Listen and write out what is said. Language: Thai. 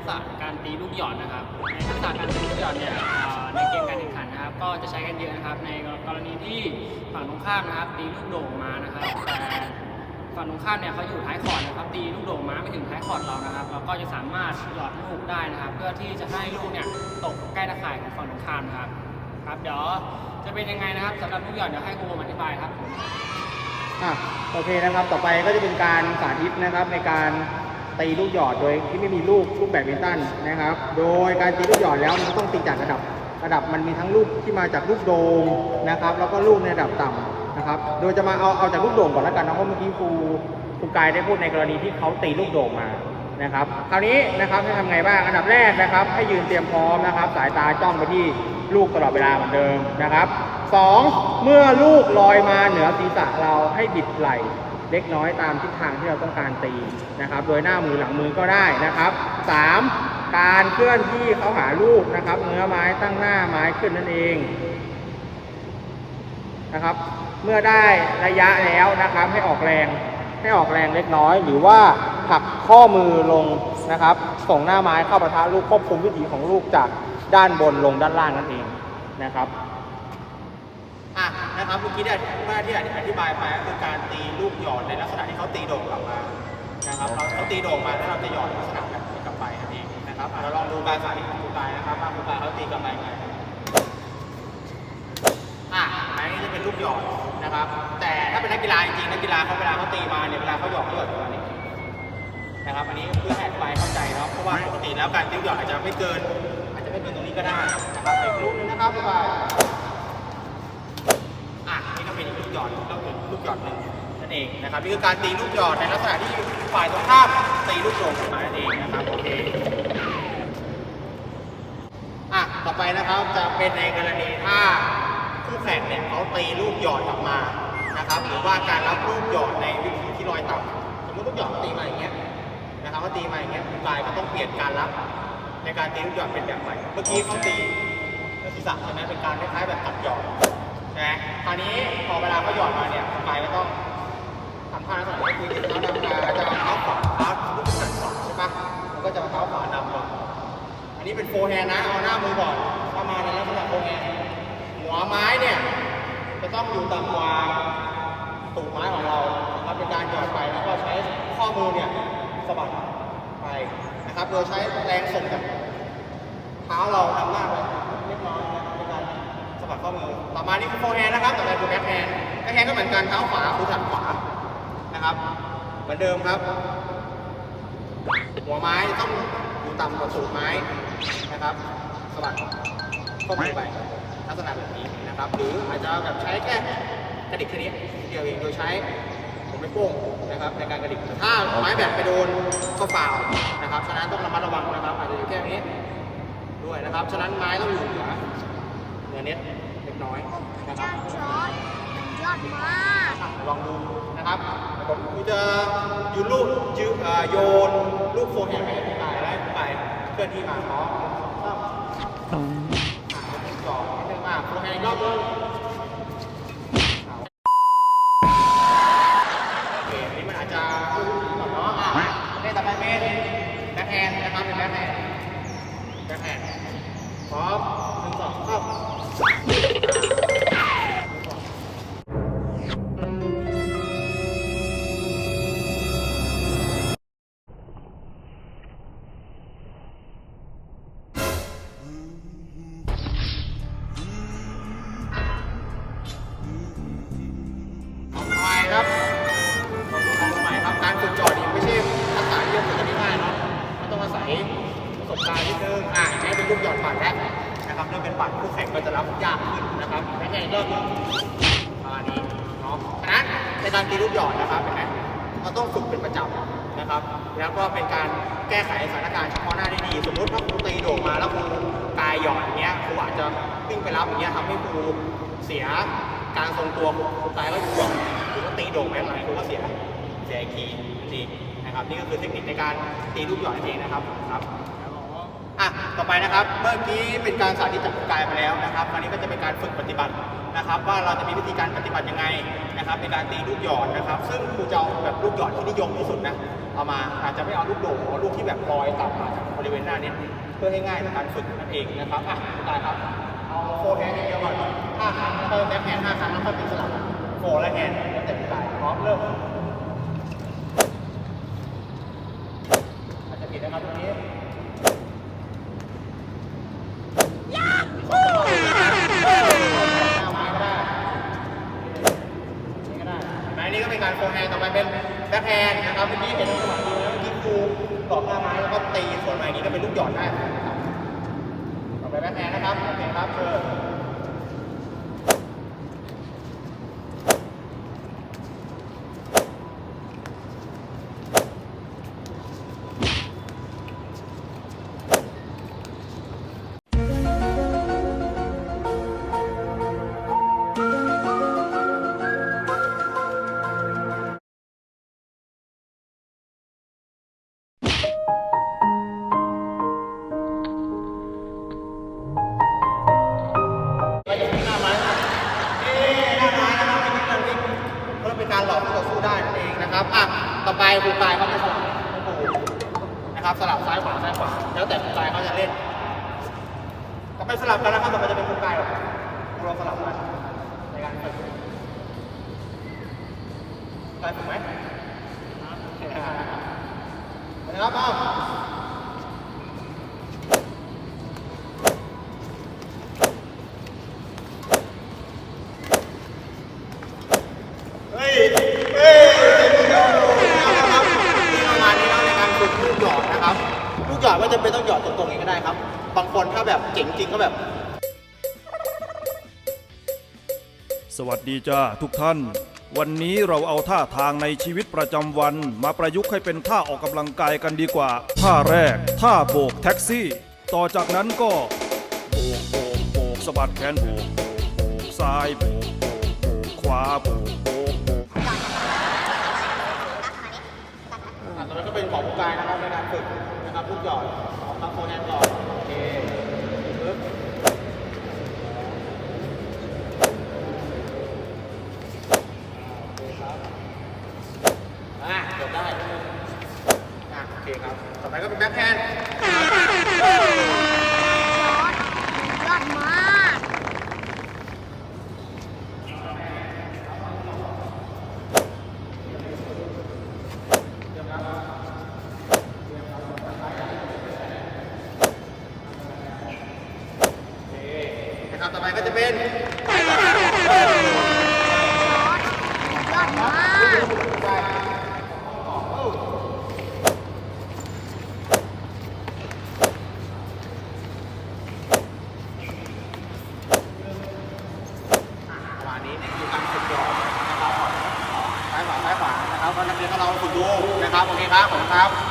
กษะการตีลูกหยอดนะครับ ในทักษะการตีลูกหยอดเนี่ยในเกมการแข่งขันนะครับ ก็จะใช้กันเยอะนะครับ ในกรณีที่ฝั่งตรงข้ามนะครับ ตีลูกโด่งมานะครับแต่ฝั่งตรงข้ามเนี่ยเขาอยู่ท้ายคอร์ดนะครับ ตีลูกโด่งมาไม่ถึงท้ายคอร์ดเรานะครับ เราก็จะสามารถหยอดลูกได้นะครับ เพื่อที่จะให้ลูกเนี่ยตกใกล้ตะข่ายของฝั่งตรงข้ามนะครับครับเดี๋ยวจะเป็นยังไงนะครับสำหรับลูกหยอดเดี๋ยวให้ครูอธิบายครับอะโอเคนะครับ ต่อไปก็จะเป็นการสาธิตนะครับในการ ตีลูกหยอดโดยที่ไม่มีลูกลูกแบดมินตันนะครับ โดยการตีลูกหยอดแล้วมันต้องตีจากระดับ ระดับมันมีทั้งลูกที่มาจากลูกโด่งนะครับ แล้วก็ลูกในระดับต่ำนะครับ โดยจะมาเอาเอาจากลูกโด่งก่อนแล้วกันนะเพราะเมื่อกี้ครูครูกายได้พูดในกรณีที่เขาตีลูกโด่งมานะครับ คราวนี้นะครับให้ทำไงบ้างอันดับแรกนะครับ ให้ยืนเตรียมพร้อมนะครับ สายตาจ้องไปที่ลูกตลอดเวลาเหมือนเดิมนะครับสองเมื่อลูกลอยมาเหนือศีรษะเราให้บิดไหล่ เล็กน้อยตามทิศทางที่เราต้องการตีนะครับ โดยหน้ามือหลังมือก็ได้นะครับสามการเคลื่อนที่เขาหาลูกนะครับเนื้อไม้ตั้งหน้าไม้ขึ้นนั่นเองนะครับ เมื่อได้ระยะแล้วนะครับให้ออกแรงให้ออกแรงเล็กน้อย หรือว่าผลักข้อมือลงนะครับ ส่งหน้าไม้เข้าประทะลูกควบคุมวิถีของลูกจากด้านบนลงด้านล่างนั่นเองนะครับ นะครับเมื่อกี้ได้เมื่อที่อธิบายไปก็คือการตีลูกหยอดในลักษณะที่เขาตีโด่งกลับมานะครับเขาเขาตีโด่งมาแล้วเราจะหยอดในลักษณะแบบนี้กลับไปนั่นเองนะครับอะเราลองดูการสาธิตของครูกายนะครับว่าครูกายเขาตีกลับไปยังไงอะอันนี้จะเป็นลูกหยอดนะครับ แต่ถ้าเป็นนักกีฬาจริงๆนักกีฬาเขาเวลาเขาตีมาเนี่ยเวลาเขาหยอดเขาหยอดประมาณนี้นะครับ อันนี้เพื่อให้อธิบายเข้าใจเนาะเพราะว่าปกติแล้วการตีลูกหยอดอาจจะไม่เกิน อาจจะไม่เกินตรงนี้ก็ได้นะครับอีกลูกนึงนะครับบ๊ายบายอะนี่ก็ เป็นอีกลูกหยอดก็คือลูกหยอดหนึ่งนั่นเองนะครับนี่คือการตีลูกหยอดในลักษณะที่ฝ่ายตรงข้ามตีลูกโด่งออกมานั่นเองนะครับโอเคอะต่อไปนะครับจะเป็นในกรณีถ้าคู่แข่งเนี่ยเขาตีลูกหยอดกลับมานะครับหรือว่าการรับลูกหยอดในวิธีที่ลอยต่ำสมมติลูกหยอดเขาตีมาอย่างเงี้ยนะครับเขาตีมาอย่างเงี้ยคุณกายก็ต้องเปลี่ยนการรับในการตีลูกหยอดเป็นแบบใหม่ เมื่อกี้เขาตีศีรษะใช่ไหมเป็นการคล้ายๆแบบตัดหยอด ใช่ไหมคราวนี้พอเวลาเขาหยอดมาเนี่ยคุณกายก็ต้องทำท่าลักษณะก็คือเท้านำมาจะเอาเท้าขวาเท้าลูกเป็นสองใช่ปะมันก็จะเอาเท้าขวานำลงอันนี้เป็นโฟร์แฮนด์นะเอาหน้ามือก่อนเข้ามาในลักษณะโฟร์แฮนด์หัวไม้เนี่ยจะต้องอยู่ต่ำกว่าตูดไม้ของเราครับเป็นการหยอดไปแล้วก็ใช้ข้อมือเนี่ยสะบัดไปนะครับ โดยใช้แรงส่งจากเท้าเรานำหน้า ต่อมานี่คือโฟร์แฮนด์นะครับ ต่อไปคือแบ็คแฮนด์แบ็คแฮนด์ก็เหมือนกันเท้าขวาคือถัดขวานะครับ เหมือนเดิมครับ หัวไม้ต้องอยู่ต่ำกว่าสูงไม้นะครับสะบัดข้อมือไปลักษณะแบบนี้นะครับ หรืออาจจะแบบใช้แค่กระดิกแค่นี้เดียวเองโดยใช้ผมไม่โป้งนะครับในการกระดิกแต่ถ้าไม้แบบไปโดนก็ฟาวล์นะครับฉะนั้นต้องระมัดระวังนะครับอาจจะอยู่แค่นี้ด้วยนะครับฉะนั้นไม้ต้องอยู่เหนือเหนือเน็ตเล็ก น้อยนะครับด้านช้อนยอดมากอะลองดูนะครับผมจะยูลูกยืเอ่อโยนลูกโฟร์แฮนด์ไปที่ปลายแล้วไปเคลื่อนที่มาพร้อมต้อง อะต่อนิดนึงอะโฟร์แฮนด์อีกรอบนึง ครับต่อไปครับ การฝึกจอดนี่ไม่ใช่ทักษะที่จะฝึกกันง่ายเนาะมันต้องอาศัยประสบการณ์นิดนึงอะอันนี้เป็นลูกหยอดปัดแล้วนะครับเริ่มเป็นปัดคู่แข่งก็จะรับยากขึ้นนะครับและไงเริ่มประมาณนี้เนาะฉะนั้นในการตีลูกหยอดนะครับเป็นไงเราต้องฝึกเป็นประจำนะครับ แล้วก็เป็นการแก้ไขสถานการณ์เฉพาะหน้าได้ดี สมมติว่าครูตีโด่งมาแล้วครูกายหยอดอย่างเงี้ยครูอาจจะวิ่งไปรับอย่างเงี้ยทำให้ครูเสียการทรงตัวครูกายก็หยอดหรือว่ ตีโด่งไปข้างหลังครูก็เสียเสียคีย์นี่นะครับนี่ก็คือเทคนิคในการตีลูกหยอดนั่นเองนะครับครับอะต่อไปนะครับเมื่อกี้เป็นการสาธิตจากครูกายมาแล้วนะครับคราวนี้ก็จะเป็นการฝึกปฏิบัตินะครับ ว่าเราจะมีวิธีการปฏิบัติยังไงนะครับในการตีลูกหยอดนะครับ ซึ่งครูจะเอาแบบลูกหยอดที่นิยมที่สุดนะเอามาอาจจะไม่เอาลูกโด่งเอาลูกที่แบบลอยต่ำมาจากบริเวณหน้าเนี้เพื่อให้ง่ายในการฝึกนั่นเองนะครับอะตายครับเอาโฟร์แฮนด์เดียวก่อนห้าครั้งแล้วก็แบ็คแฮนด์ห้าครั้งแล้วค่อยเป็นสลับโฟร์และแฮนด์ เริ่มอาจจะผิดนะครับตรงนี้หน้าไม้ก็ได้นี่ก็เป็นการโฟร์แฮนด์ต่อไปเป็นแบ็คแฮนด์นะครับเมื่อกี้เห็นจังหวะดูแล้วที่ครูตอกหน้าไม้แล้วก็ตีส่วนมาอย่นี้ก็เป็นลูกหยอดได้ต่อไปแบ็คแฮนด์นะครับโอเคครับเชิญ นั่นเองนะครับอะต่อไปครูกายเขาจะสลับนะครับสลับซ้ายขวาซ้ายขวาแล้วแต่ครูกายเขาจะเล่นต่อไปสลับกันนะครับต่อไปจะเป็นครูกายหรอกครูเราสลับกันในการฝึกกายถูกไหมนะครับเอาเต้องหยอดตรงๆอย่างนี้ก็ได้ครับ บางคนถ้าแบบเจ๋งจริงก็แบบ สวัสดีจ้าทุกท่าน วันนี้เราเอาท่าทางในชีวิตประจำวัน มาประยุกต์ให้เป็นท่าออกกำลังกายกันดีกว่า ท่าแรก ท่าโบกแท็กซี่ ต่อจากนั้นก็โบกโบกโบกสะบัดแขนโบกโบกโบกซ้ายโบกโบกโบกขวาโบกโบกโบก ก็เป็นของผู้การนะครับในการฝึกนะครับลูกหยอดของทั้งโฟนแอนก่อนโอเคปึ๊บโอเคครับอะจบได้อะโอเคครับ ต่อไปก็เป็นแบ็คแฮนด์ ยอดมาก นะครับต่อไปก็จะเป็นยอดมากประมาณนี้นี่คือการฝึกหยอดนะครับซ้ายขวาซ้ายขวานะครับก็นักเรียนก็ลองฝึกดูนะครับโอเคครับผมครับ